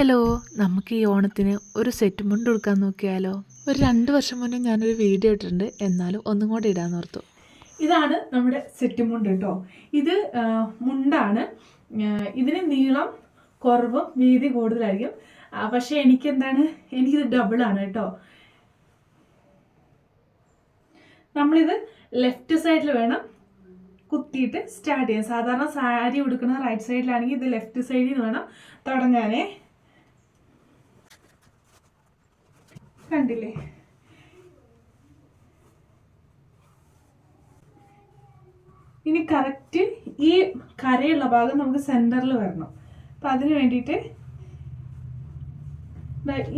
Hello നമുക്ക് ഈ ഓണത്തിന് ഒരു സെറ്റ് മുണ്ട് കൊടുക്കാൻ നോക്കിയാലോ? ഒരു രണ്ട് വർഷം മുന്നേ ഞാനൊരു വീഡിയോ ഇട്ടിട്ടുണ്ട്. എന്നാലും ഒന്നും കൂടെ ഇടാൻ ഓർത്തു. ഇതാണ് നമ്മുടെ സെറ്റ് മുണ്ട് കേട്ടോ ഇത് മുണ്ടാണ്. ഇതിന് നീളം കുറവും വീതി കൂടുതലായിരിക്കും. പക്ഷെ പക്ഷേ എനിക്ക് എന്താണ് എനിക്കിത് ഡബിൾ ആണ് കേട്ടോ നമ്മളിത് ലെഫ്റ്റ് സൈഡിൽ വേണം കുത്തിയിട്ട് സ്റ്റാർട്ട് ചെയ്യാം സാധാരണ സാരി ഉടുക്കുന്നത് റൈറ്റ് സൈഡിലാണെങ്കിൽ ഇത് ലെഫ്റ്റ് സൈഡിൽ വേണം തുടങ്ങാനേ. കണ്ടില്ലേ? ഇനി കറക്റ്റ് ഈ കരയുള്ള ഭാഗം നമുക്ക് സെന്ററിൽ വരണം. അപ്പം അതിന് വേണ്ടിയിട്ട്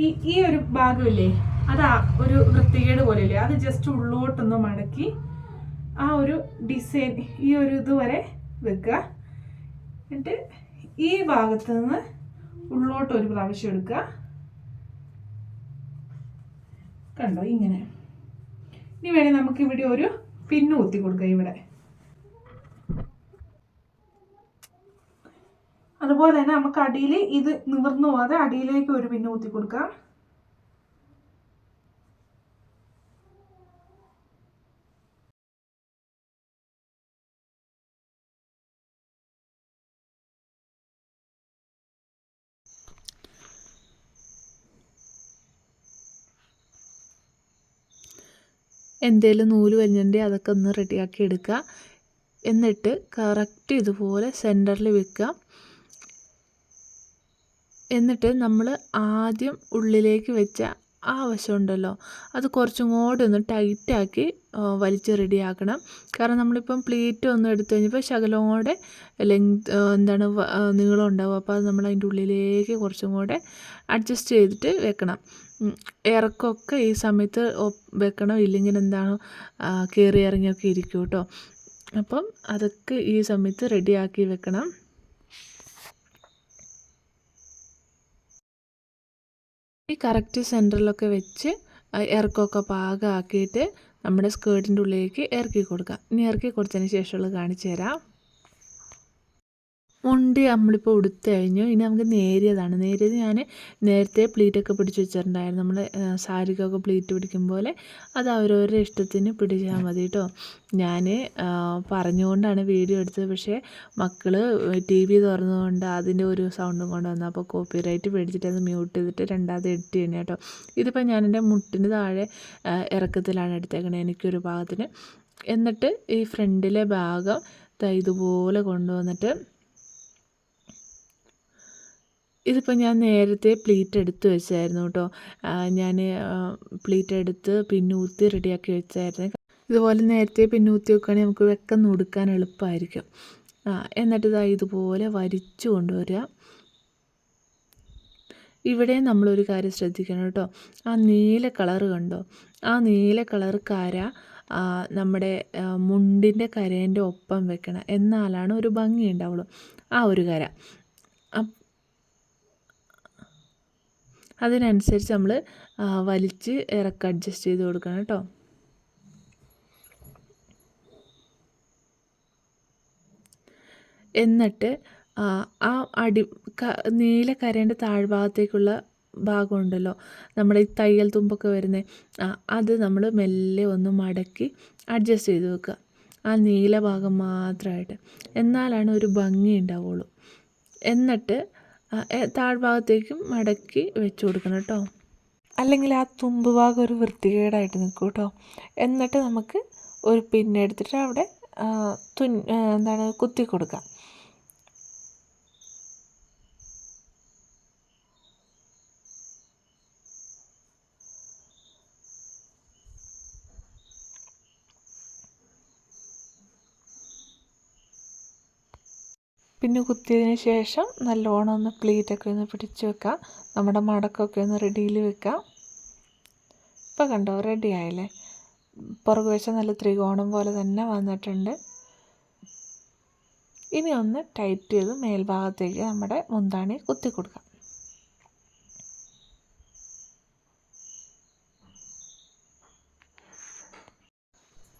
ഈ ഈ ഒരു ഭാഗമില്ലേ അത് ഒരു വൃത്തികേട് പോലെയില്ലേ അത് ജസ്റ്റ് ഉള്ളോട്ടൊന്ന് മടക്കി ആ ഒരു ഡിസൈൻ ഈ ഒരു ഇതുവരെ വെക്കുക. എന്നിട്ട് ഈ ഭാഗത്ത് നിന്ന് ഉള്ളോട്ട് ഒരു പ്രാവശ്യം എടുക്കുക. കണ്ടോ ഇങ്ങനെ. ഇനി വേണേൽ നമുക്ക് ഇവിടെ ഒരു പിന്നു കുത്തി കൊടുക്കാം ഇവിടെ. അതുപോലെ തന്നെ നമുക്ക് അടിയിൽ ഇത് നിവർന്നു പോകാതെ അടിയിലേക്ക് ഒരു പിന്നു കുത്തി കൊടുക്കാം. എന്തേലും നൂൽ വലിഞ്ഞിട്ടുണ്ടെങ്കിൽ അതൊക്കെ ഒന്ന് റെഡിയാക്കി എടുക്കുക. എന്നിട്ട് കറക്റ്റ് ഇതുപോലെ സെന്ററിൽ വെക്കുക. എന്നിട്ട് നമ്മൾ ആദ്യം ഉള്ളിലേക്ക് വെച്ച ആ വശമുണ്ടല്ലോ അത് കുറച്ചും കൂടെ ഒന്ന് ടൈറ്റാക്കി വലിച്ച് റെഡിയാക്കണം കാരണം നമ്മളിപ്പം പ്ലേറ്റ് ഒന്നും എടുത്തു കഴിഞ്ഞപ്പോൾ ശകലം കൂടെ ലെങ്ത് എന്താണ് നീളം ഉണ്ടാവും അപ്പോൾ അത് നമ്മൾ അതിന്റെ ഉള്ളിലേക്ക് കുറച്ചും കൂടെ അഡ്ജസ്റ്റ് ചെയ്തിട്ട് വെക്കണം. ഇറക്കമൊക്കെ ഈ സമയത്ത് വെക്കണോ ഇല്ലെങ്കിൽ എന്താണ് കയറി ഇറങ്ങിയൊക്കെ ഇരിക്കും കേട്ടോ. അപ്പം അതൊക്കെ ഈ സമയത്ത് റെഡിയാക്കി വെക്കണം. ഈ കറക്റ്റ് സെന്ററിലൊക്കെ വെച്ച് ഇറക്കമൊക്കെ പാകമാക്കിയിട്ട് നമ്മുടെ സ്കേർട്ടിന്റെ ഉള്ളിലേക്ക് ഇറക്കി കൊടുക്കാം. ഇനി ഇറക്കി കൊടുത്തതിന് ശേഷമുള്ളത് കാണിച്ചു തരാം. മുണ്ട് നമ്മളിപ്പോൾ ഉടുത്ത് കഴിഞ്ഞു. ഇനി നമുക്ക് നേരിയതാണ്. നേരിയത് ഞാൻ നേരത്തെ പ്ലീറ്റൊക്കെ പിടിച്ച് വെച്ചിട്ടുണ്ടായിരുന്നു. നമ്മൾ സാരിക്കൊക്കെ പ്ലീറ്റ് പിടിക്കും പോലെ അത് അവരവരുടെ ഇഷ്ടത്തിന് പിടിച്ചാൽ മതി കേട്ടോ ഞാൻ പറഞ്ഞുകൊണ്ടാണ് വീഡിയോ എടുത്തത്. പക്ഷേ മക്കൾ ടി വി തുറന്നുകൊണ്ട് അതിന്റെ ഒരു സൗണ്ടും കൊണ്ട് വന്നു. അപ്പോൾ കോപ്പി റൈറ്റ് പേടിച്ചിട്ട് അത് മ്യൂട്ട് ചെയ്തിട്ട് രണ്ടാമത് എഡിറ്റ് ചെയ്യണേ കേട്ടോ ഇതിപ്പോൾ ഞാൻ എന്റെ മുട്ടിന് താഴെ ഇറക്കത്തിലാണ് എടുത്തേക്കണത് എനിക്കൊരു ഭാഗത്തിന്. എന്നിട്ട് ഈ ഫ്രണ്ടിലെ ഭാഗം ഇതുപോലെ കൊണ്ടുവന്നിട്ട് ഇതിപ്പോൾ ഞാൻ നേരത്തെ പ്ലീറ്റ് എടുത്ത് വെച്ചായിരുന്നു കേട്ടോ. ഞാൻ പ്ലീറ്റ് എടുത്ത് പിന്നൂത്തി റെഡിയാക്കി വെച്ചായിരുന്നു. ഇതുപോലെ നേരത്തെ പിന്നൂത്തി വെക്കുകയാണെങ്കിൽ നമുക്ക് വെക്കം ഉടുക്കാൻ എളുപ്പമായിരിക്കും. എന്നിട്ട് ഇതാ ഇതുപോലെ വരിച്ചു കൊണ്ടുവരിക. ഇവിടെ നമ്മളൊരു കാര്യം ശ്രദ്ധിക്കണം കേട്ടോ. ആ നീല കളർ കണ്ടോ? ആ നീല കളർ കര നമ്മുടെ മുണ്ടിന്റെ കരേന്റെ ഒപ്പം വെക്കണം. എന്നാലാണ് ഒരു ഭംഗി ഉണ്ടാവുള്ളൂ. ആ ഒരു കര. അതിനനുസരിച്ച് നമ്മൾ വലിച്ച് ഇറക്കം അഡ്ജസ്റ്റ് ചെയ്ത് കൊടുക്കണം കേട്ടോ. എന്നിട്ട് ആ അടി നീല കരേന്റെ താഴ്ഭാഗത്തേക്കുള്ള ഭാഗമുണ്ടല്ലോ നമ്മുടെ ഈ തയ്യൽ തുമ്പൊക്കെ വരുന്നത് അത് നമ്മൾ മെല്ലെ ഒന്ന് മടക്കി അഡ്ജസ്റ്റ് ചെയ്ത് വെക്കുക. ആ നീല ഭാഗം മാത്രമായിട്ട് എന്നാലാണ് ഒരു ഭംഗി ഉണ്ടാവുള്ളൂ. എന്നിട്ട് താഴ്ഭാഗത്തേക്കും മടക്കി വെച്ച് കൊടുക്കണം കേട്ടോ. അല്ലെങ്കിൽ ആ തുമ്പ് ഭാഗം ഒരു വൃത്തികേടായിട്ട് നിൽക്കും കേട്ടോ. എന്നിട്ട് നമുക്ക് ഒരു പിന്നെടുത്തിട്ട് അവിടെ തുൻ എന്താണ് കുത്തി കൊടുക്കാം. പിന്നെ കുത്തിയതിന് ശേഷം നല്ലോണം ഒന്ന് പ്ലീറ്റൊക്കെ ഒന്ന് പിടിച്ച് വെക്കാം. നമ്മുടെ മടക്കൊക്കെ ഒന്ന് റെഡിയിൽ വെക്കാം. ഇപ്പോൾ കണ്ടോ റെഡി ആയില്ലേ? പുറകു വശം നല്ല ത്രികോണം പോലെ തന്നെ വന്നിട്ടുണ്ട്. ഇനി ഒന്ന് ടൈറ്റ് ചെയ്ത് മേൽഭാഗത്തേക്ക് നമ്മുടെ മുന്താണി കുത്തി കൊടുക്കാം.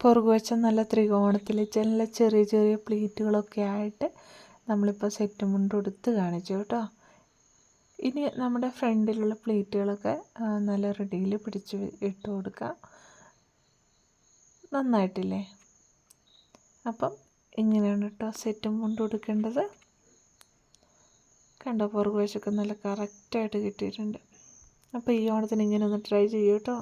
പുറകുവശം നല്ല ത്രികോണത്തിൽ ചെറിയ ചെറിയ പ്ലേറ്റുകളൊക്കെ ആയിട്ട് നമ്മളിപ്പോൾ സെറ്റ് മുണ്ട് എടുത്ത് കാണിച്ചു കേട്ടോ. ഇനി നമ്മുടെ ഫ്രണ്ടിലുള്ള പ്ലേറ്റുകളൊക്കെ നല്ല റെഡിയിൽ പിടിച്ച് ഇട്ട് കൊടുക്കാം. നന്നായിട്ടില്ലേ? അപ്പം ഇങ്ങനെയാണ് കേട്ടോ സെറ്റും മുണ്ട് കൊടുക്കേണ്ടത് കണ്ടോ പുറകുവശമൊക്കെ നല്ല കറക്റ്റായിട്ട് കിട്ടിയിട്ടുണ്ട്. അപ്പോൾ ഈ ഓണത്തിന് ഇങ്ങനെ ഒന്ന് ട്രൈ ചെയ്യൂ കേട്ടോ.